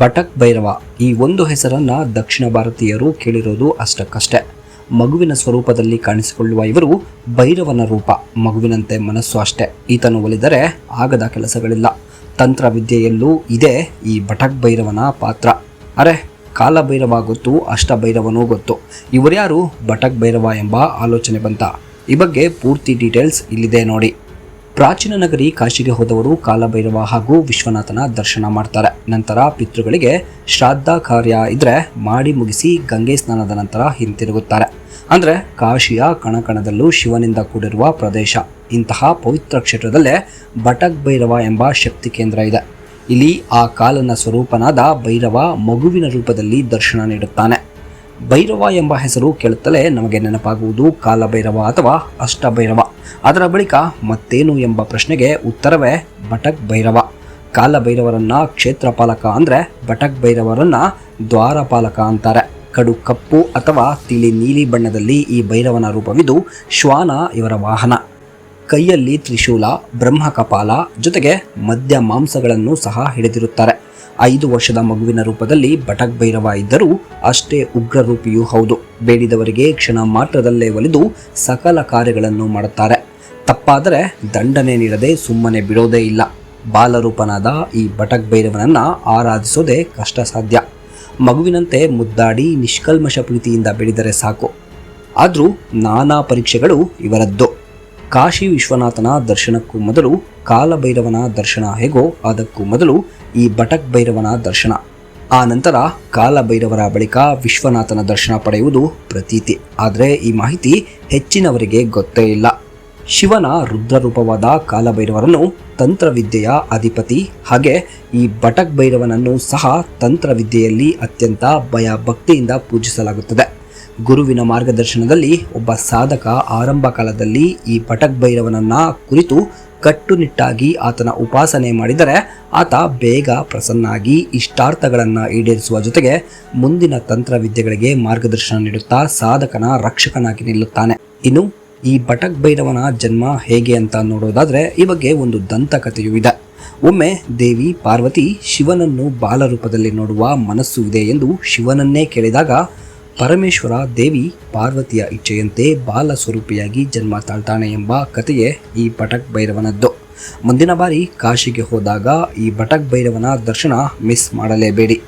Buttock Bhairava. ಈ ಒಂದು ಹೆಸರನ್ನು ದಕ್ಷಿಣ ಭಾರತೀಯರು ಕೇಳಿರೋದು ಅಷ್ಟಕ್ಕಷ್ಟೇ. ಮಗುವಿನ ಸ್ವರೂಪದಲ್ಲಿ ಕಾಣಿಸಿಕೊಳ್ಳುವ ಇವರು ಭೈರವನ ರೂಪ, ಮಗುವಿನಂತೆ ಮನಸ್ಸು ಅಷ್ಟೇ. ಈತನು ಒಲಿದರೆ ಆಗದ ಕೆಲಸಗಳಿಲ್ಲ. ತಂತ್ರ ವಿದ್ಯೆಯಲ್ಲೂ ಇದೆ ಈ ಬಟಕ್ ಭೈರವನ ಪಾತ್ರ. ಅರೆ, ಕಾಲ ಭೈರವ ಗೊತ್ತು, ಅಷ್ಟ ಭೈರವನೂ ಗೊತ್ತು. ಇವರ್ಯಾರು ಬಟಕ್ ಭೈರವ ಎಂಬ ಆಲೋಚನೆ ಬಂತ. ಈ ಬಗ್ಗೆ ಪೂರ್ತಿ ಡೀಟೇಲ್ಸ್ ಇಲ್ಲಿದೆ ನೋಡಿ. ಪ್ರಾಚೀನ ನಗರಿ ಕಾಶಿಗೆ ಹೋದವರು ಕಾಲಭೈರವ ಹಾಗೂ ವಿಶ್ವನಾಥನ ದರ್ಶನ ಮಾಡ್ತಾರೆ. ನಂತರ ಪಿತೃಗಳಿಗೆ ಶ್ರಾದ್ದ ಕಾರ್ಯ ಇದ್ರೆ ಮಾಡಿ ಮುಗಿಸಿ ಗಂಗೆ ಸ್ನಾನದ ನಂತರ ಹಿಂತಿರುಗುತ್ತಾರೆ. ಅಂದ್ರೆ ಕಾಶಿಯ ಕಣಕಣದಲ್ಲೂ ಶಿವನಿಂದ ಕೂಡಿರುವ ಪ್ರದೇಶ. ಇಂತಹ ಪವಿತ್ರ ಕ್ಷೇತ್ರದಲ್ಲೇ ಬಟಕ್ ಭೈರವ ಎಂಬ ಶಕ್ತಿ ಕೇಂದ್ರ ಇದೆ. ಇಲ್ಲಿ ಆ ಕಾಲನ ಸ್ವರೂಪನಾದ ಭೈರವ ಮಗುವಿನ ರೂಪದಲ್ಲಿ ದರ್ಶನ ನೀಡುತ್ತಾನೆ. ಭೈರವ ಎಂಬ ಹೆಸರು ಕೇಳುತ್ತಲೇ ನಮಗೆ ನೆನಪಾಗುವುದು ಕಾಲಭೈರವ ಅಥವಾ ಅಷ್ಟಭೈರವ ಅದರ ಬಳಿಕ ಮತ್ತೇನು ಎಂಬ ಪ್ರಶ್ನೆಗೆ ಉತ್ತರವೇ ಬಟಕ್ ಭೈರವ. ಕಾಲಭೈರವರನ್ನ ಕ್ಷೇತ್ರಪಾಲಕ ಅಂದ್ರೆ ಬಟಕ್ ಭೈರವರನ್ನ ದ್ವಾರಪಾಲಕ ಅಂತಾರೆ. ಕಡು ಕಪ್ಪು ಅಥವಾ ತಿಳಿ ನೀಲಿ ಬಣ್ಣದಲ್ಲಿ ಈ ಭೈರವನ ರೂಪವಿದು ಶ್ವಾನ ಇವರ ವಾಹನ. ಕೈಯಲ್ಲಿ ತ್ರಿಶೂಲ, ಬ್ರಹ್ಮ ಕಪಾಲ ಜೊತೆಗೆ ಮದ್ಯ ಮಾಂಸಗಳನ್ನು ಸಹ ಹಿಡಿದಿರುತ್ತಾರೆ. ಐದು ವರ್ಷದ ಮಗುವಿನ ರೂಪದಲ್ಲಿ ಬಟಕ್ ಭೈರವ ಇದ್ದರೂ ಅಷ್ಟೇ ಉಗ್ರರೂಪಿಯೂ ಹೌದು. ಬೇಡಿದವರಿಗೆ ಕ್ಷಣ ಮಾತ್ರದಲ್ಲೇ ಒಲಿದು ಸಕಲ ಕಾರ್ಯಗಳನ್ನು ಮಾಡುತ್ತಾರೆ. ತಪ್ಪಾದರೆ ದಂಡನೆ ನೀಡದೆ ಸುಮ್ಮನೆ ಬಿಡೋದೇ ಇಲ್ಲ. ಬಾಲರೂಪನಾದ ಈ ಬಟಕ್ ಭೈರವನನ್ನ ಆರಾಧಿಸೋದೇ ಕಷ್ಟ ಸಾಧ್ಯ ಮಗುವಿನಂತೆ ಮುದ್ದಾಡಿ ನಿಷ್ಕಲ್ಮಶ ಪ್ರೀತಿಯಿಂದ ಬೆಳೆದರೆ ಸಾಕು. ಆದರೂ ನಾನಾ ಪರೀಕ್ಷೆಗಳು ಇವರದ್ದು. ಕಾಶಿ ವಿಶ್ವನಾಥನ ದರ್ಶನಕ್ಕೂ ಮೊದಲು ಕಾಲಭೈರವನ ದರ್ಶನ ಹೇಗೋ ಅದಕ್ಕೂ ಮೊದಲು ಈ ಬಟಕ್ ಭೈರವನ ದರ್ಶನ. ಆ ನಂತರ ಕಾಲಭೈರವರ ಬಳಿಕ ವಿಶ್ವನಾಥನ ದರ್ಶನ ಪಡೆಯುವುದು ಪ್ರತೀತಿ. ಆದರೆ ಈ ಮಾಹಿತಿ ಹೆಚ್ಚಿನವರಿಗೆ ಗೊತ್ತೇ ಇಲ್ಲ. ಶಿವನ ರುದ್ರರೂಪವಾದ ಕಾಲಭೈರವರನ್ನು ತಂತ್ರವಿದ್ಯೆಯ ಅಧಿಪತಿ ಹಾಗೆ ಈ ಬಟಕ್ ಭೈರವನನ್ನು ಸಹ ತಂತ್ರವಿದ್ಯೆಯಲ್ಲಿ ಅತ್ಯಂತ ಭಯ ಭಕ್ತಿಯಿಂದ ಪೂಜಿಸಲಾಗುತ್ತದೆ. ಗುರುವಿನ ಮಾರ್ಗದರ್ಶನದಲ್ಲಿ ಒಬ್ಬ ಸಾಧಕ ಆರಂಭ ಕಾಲದಲ್ಲಿ ಈ ಬಟಕ್ ಭೈರವನನ್ನ ಕುರಿತು ಕಟ್ಟುನಿಟ್ಟಾಗಿ ಆತನ ಉಪಾಸನೆ ಮಾಡಿದರೆ ಆತ ಬೇಗ ಪ್ರಸನ್ನಾಗಿ ಇಷ್ಟಾರ್ಥಗಳನ್ನು ಈಡೇರಿಸುವ ಜೊತೆಗೆ ಮುಂದಿನ ತಂತ್ರವಿದ್ಯೆಗಳಿಗೆ ಮಾರ್ಗದರ್ಶನ ನೀಡುತ್ತಾ ಸಾಧಕನ ರಕ್ಷಕನಾಗಿ ನಿಲ್ಲುತ್ತಾನೆ. ಇನ್ನು ಈ ಬಟಕ್ ಭೈರವನ ಜನ್ಮ ಹೇಗೆ ಅಂತ ನೋಡೋದಾದ್ರೆ ಈ ಬಗ್ಗೆ ಒಂದು ದಂತಕಥೆಯೂ ಇದೆ. ಒಮ್ಮೆ ದೇವಿ ಪಾರ್ವತಿ ಶಿವನನ್ನು ಬಾಲರೂಪದಲ್ಲಿ ನೋಡುವ ಮನಸ್ಸು ಇದೆ ಎಂದು ಶಿವನನ್ನೇ ಕೇಳಿದಾಗ ಪರಮೇಶ್ವರ ದೇವಿ ಪಾರ್ವತಿಯ ಇಚ್ಛೆಯಂತೆ ಬಾಲ ಸ್ವರೂಪಿಯಾಗಿ ಜನ್ಮ ತಾಳ್ತಾನೆ ಎಂಬ ಕಥೆಯೇ ಈ ಬಟಕ್ ಭೈರವನದ್ದು ಮುಂದಿನ ಬಾರಿ ಕಾಶಿಗೆ ಹೋದಾಗ ಈ ಬಟಕ್ ಭೈರವನ ದರ್ಶನ ಮಿಸ್ ಮಾಡಲೇಬೇಡಿ.